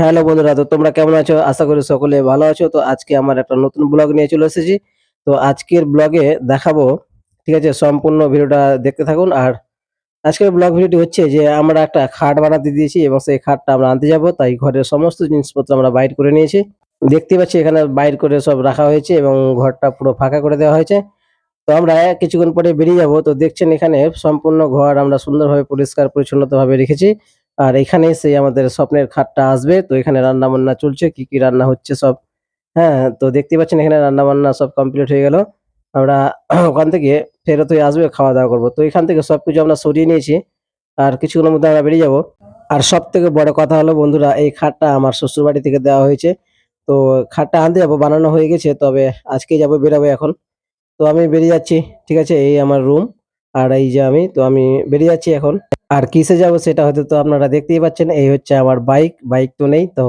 Hello বন্ধুরা, তো তোমরা কেমন আছো? আশা করি সকলে ভালো আছো। তো আজকে আমার একটা নতুন ব্লগ নিয়ে চলে এসেছি। তো আজকের ব্লগে দেখাবো, ঠিক আছে, সম্পূর্ণ ভিডিওটা দেখতে থাকুন। আর আজকের ব্লগ ভিডিওটি হচ্ছে যে, আমরা একটা খাট বানাতে দিয়েছি এবং সেই খাটটা আমরা আনতে যাব। তাই ঘরের সমস্ত জিনিসপত্র আমরা বাইর করে নিয়েছি। দেখতে পাচ্ছি এখানে বাইর করে সব রাখা হয়েছে এবং ঘরটা পুরো ফাঁকা করে দেওয়া হয়েছে। তো আমরা কিছুক্ষণ পরে বেরিয়ে যাব। তো দেখছেন এখানে সম্পূর্ণ ঘর আমরা সুন্দরভাবে পরিষ্কার পরিচ্ছন্নতাভাবে রেখেছি। আর এখানে সেই আমাদের স্বপ্নের খাটটা আসবে। তো এখানে রান্না বান্না চলছে, কি কি রান্না হচ্ছে সব। হ্যাঁ তো দেখতে পাচ্ছেন এখানে রান্না বান্না সব কমপ্লিট হয়ে গেল। আমরা ওখান থেকে ফেরত হয়ে আসবে খাওয়া দাওয়া করব। তো এখান থেকে সবকিছু আমরা সরিয়ে নিয়েছি। আর কিছুক্ষণের মধ্যে আমরা বেরিয়ে যাব। আর সব থেকে বড় কথা হলো, বন্ধুরা, এই খাটটা আমার শ্বশুর বাড়ি থেকে দেওয়া হয়েছে। তো খাটটা আনতে যাব, বানানো হয়ে গেছে, তবে আজকে যাব বেরাবো এখন। তো আমি বেরিয়ে যাচ্ছি, ঠিক আছে? এই আমার রুম আর এই যে আমি, তো আমি বেরিয়ে যাচ্ছি এখন। আর কিসে যাব সেটা হয়তো তো আপনারা দেখতেই পাচ্ছেন, এই হচ্ছে আমার বাইক বাইক তো নেই তো।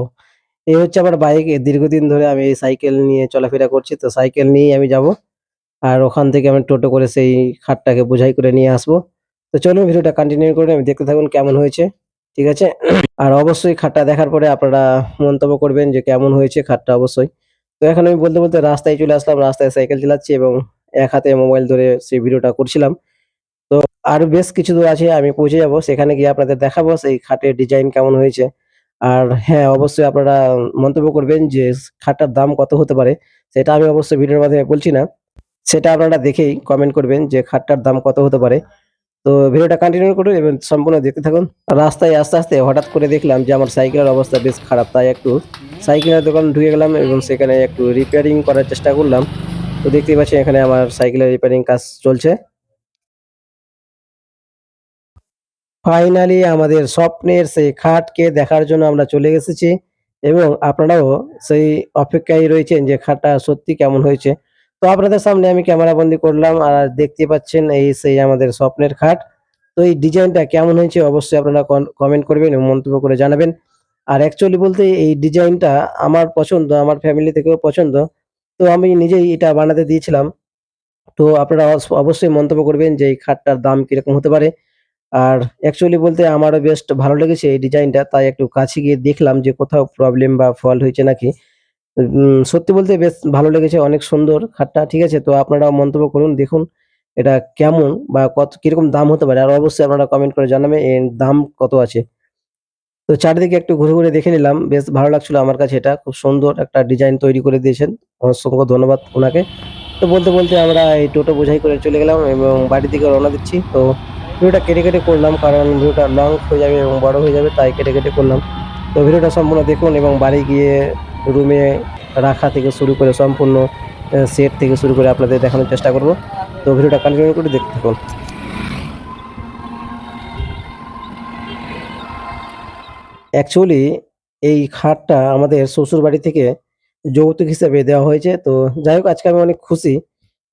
এই হচ্ছে আমার বাইক দীর্ঘদিন ধরে আমি এই সাইকেল নিয়ে চলাফেরা করছি, তো সাইকেল নিয়েই আমি যাব। আর ওখান থেকে আমি টোটো করে সেই খাটটাকে বোঝাই করে নিয়ে আসব। তো চলুন ভিডিওটা কন্টিনিউ করে আমি দেখতে থাকুন কেমন হয়েছে, ঠিক আছে? আর অবশ্যই খাটটা দেখার পরে আপনারা মন্তব্য করবেন যে কেমন হয়েছে খাটটা অবশ্যই। তো এখন আমি বলতে বলতে রাস্তায় চলে আসলাম, রাস্তায় সাইকেল চালাচ্ছি এবং এক হাতে মোবাইল ধরে সেই ভিডিওটা করছিলাম। আর বেশ কিছু দূর আছে, আমি পৌঁছে যাব। সেখানে গিয়ে আপনাদের দেখাবো সেই খাটের ডিজাইন কেমন হয়েছে। আর হ্যাঁ অবশ্যই আপনারা মন্তব্য করবেন যে খাটটার দাম কত হতে পারে। সেটা আমি অবশ্যই ভিডিওর মাধ্যমে বলছি না। সেটা আপনারা দেখেই কমেন্ট করবেন যে খাটটার দাম কত হতে পারে। তো ভিডিওটা কন্টিনিউ করুন এবং সম্পূর্ণ দেখতে থাকুন। রাস্তায় আস্তে আস্তে হঠাৎ করে দেখলাম যে আমার সাইকেলের অবস্থা বেশ খারাপ, তাই একটু সাইকেলের দোকান ঢুকে গেলাম এবং সেখানে একটু রিপেয়ারিং করার চেষ্টা করলাম। তো দেখতেই পাচ্ছি এখানে আমার সাইকেলের রিপেয়ারিং কাজ চলছে। ফাইনালি আমাদের স্বপ্নের সেই খাটকে দেখার জন্য আমরা চলে এসেছি এবং আপনারাও সেই অপেক্ষায় রয়েছেন যে খাটটা সত্যি কেমন হয়েছে। তো আপনাদের সামনে আমি ক্যামেরা বন্দি করলাম আর দেখতে পাচ্ছেন এই সেই আমাদের স্বপ্নের খাট। তো এই ডিজাইনটা কেমন হয়েছে অবশ্যই আপনারা কমেন্ট করবেন এবং মন্তব্য করে জানাবেন। আর অ্যাকচুয়ালি বলতে এই ডিজাইনটা আমার পছন্দ, আমার ফ্যামিলি থেকেও পছন্দ। তো আমি নিজেই এটা বানাতে দিয়েছিলাম। তো আপনারা অবশ্যই মন্তব্য করবেন যে এই খাটটার দাম কীরকম হতে পারে। আর অ্যাকচুয়ালি বলতে আমারও বেস্ট ভালো লেগেছে এই ডিজাইনটা তাই একটু কাছে গিয়ে দেখলাম যে কোথাও প্রবলেম বা ফল্ট হয়েছে নাকি। সত্যি বলতে বেশ ভালো লেগেছে, অনেক সুন্দর খাটটা, ঠিক আছে? তো আপনারাও মন্তব্য করুন, দেখুন এটা কেমন বা কত, কীরকম দাম হতে পারে। আর অবশ্যই আপনারা কমেন্ট করে জানাবেন এর দাম কত আছে। তো চারিদিকে একটু ঘুরে ঘুরে দেখে নিলাম, বেশ ভালো লাগছিল আমার কাছে এটা। খুব সুন্দর একটা ডিজাইন তৈরি করে দিয়েছেন। অসংখ্য ধন্যবাদ ওনাকে। তো বলতে বলতে আমরা এই টোটো বোঝাই করে চলে গেলাম এবং বাড়ির দিকে রওনা দিচ্ছি। তো ভিডিওটা কেটে কেটে করলাম, কারণ ভিডিওটা লং হয়ে যাবে এবং বড় হয়ে যাবে, তাই কেটে কেটে করলাম। তো ভিডিওটা সম্পূর্ণ দেখুন এবং বাড়ি গিয়ে রুমে রাখা থেকে শুরু করে সম্পূর্ণ সেট থেকে শুরু করে আপনাদের দেখানোর চেষ্টা করব। তো ভিডিওটা কন্টিনিউ করে দেখতে থাকুন। অ্যাকচুয়ালি এই খাটটা আমাদের শ্বশুর বাড়ি থেকে যৌতুক হিসেবে দেওয়া হয়েছে। তো যাই হোক, আজকে আমি অনেক খুশি।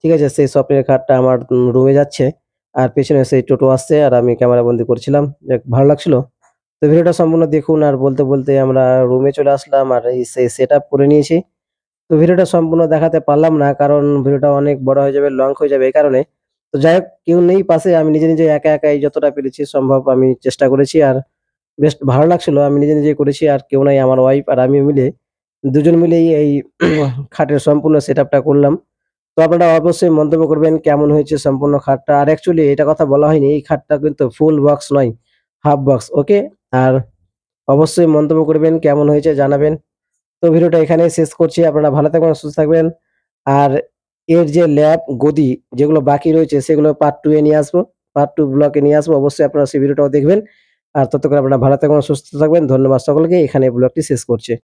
ঠিক আছে, সেই স্বপ্নের খাটটা আমার রুমে যাচ্ছে। আর পেছনে সেই টোটো আসছে আর আমি ক্যামেরা বন্দি করছিলাম। ভালো লাগছিল। তো ভিডিওটা সম্পূর্ণ দেখুন আর বলতে বলতে আমরা রুমে চলে আসলাম আর এই সেই সেট আপ করে নিয়েছি। তো ভিডিওটা সম্পূর্ণ দেখাতে পারলাম না কারণ ভিডিওটা অনেক বড় হয়ে যাবে লং হয়ে যাবে এই কারণে। তো যাই হোক, কেউ নেই পাশে, আমি নিজে নিজে একা একাই যতটা পেরেছি সম্ভব আমি চেষ্টা করেছি আর বেশ ভালো লাগছিল। আমি নিজে নিজে করেছি আর কেউ নাই, আমার ওয়াইফ আর আমি মিলে দুজন মিলেই এই খাটের সম্পূর্ণ সেট করলাম। তো আপনারা অবশ্যই মন্তব্য করবেন কেমন হয়েছে সম্পূর্ণ খাটটা। আর অ্যাকচুয়ালি এটা কথা বলা হয়নি, এই খাটটা কিন্তু ফুল বক্স নয় হাফ বক্স ওকে আর অবশ্যই মন্তব্য করবেন কেমন হয়েছে জানাবেন। তো ভিডিওটা এখানে শেষ করছি, আপনারা ভালো থাকবেন, সুস্থ থাকবেন। আর এর যে ল্যাব গদি যেগুলো বাকি রয়েছে, সেগুলো পার্ট টু এ নিয়ে আসব পার্ট টু ব্লকে নিয়ে আসব, অবশ্যই আপনারা সেই ভিডিওটাও দেখবেন। আর ততক্ষণ আপনারা ভালো থাকবেন, সুস্থ থাকবেন, ধন্যবাদ সকলকে, এখানে ব্লগটি শেষ করছে।